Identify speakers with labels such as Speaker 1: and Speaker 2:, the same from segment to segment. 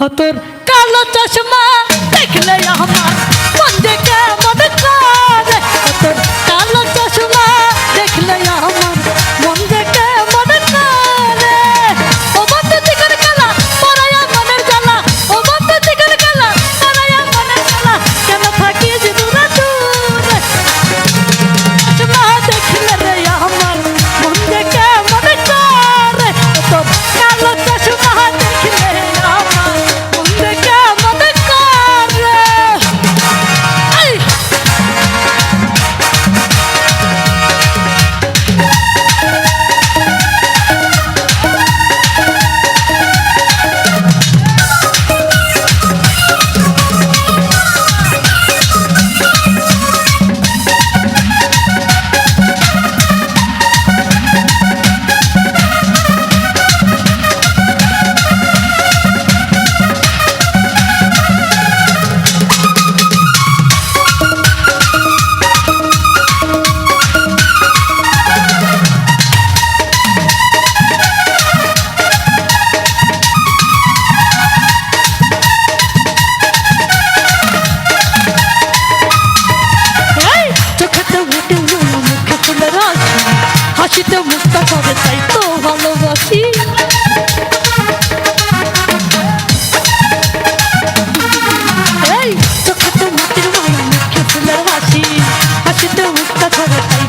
Speaker 1: তোর কালো চশমা দেখলে আমার মন যে কেমন হাসিতে মুক্তা করে তাই তো ভালোবাসি। চোখে তো মুক্তির মায়ের মুখে ফুলের হাসি। হাসিতে মুক্তা করে তাই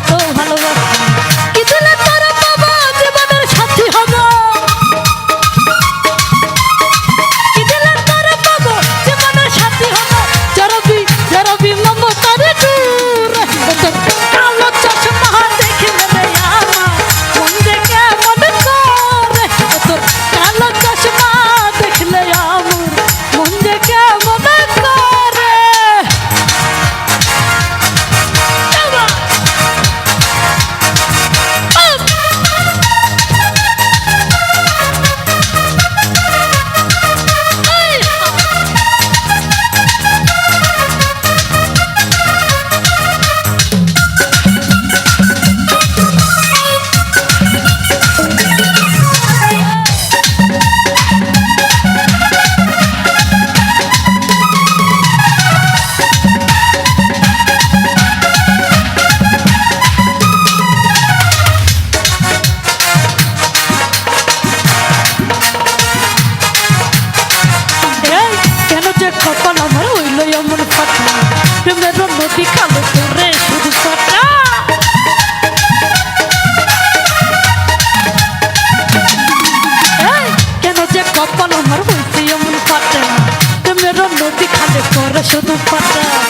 Speaker 1: chuta o patrão.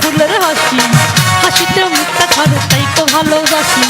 Speaker 1: ফুলের হাসি। হাসিতে মুখটা ছাড়ে তাই তো ভালোবাসি।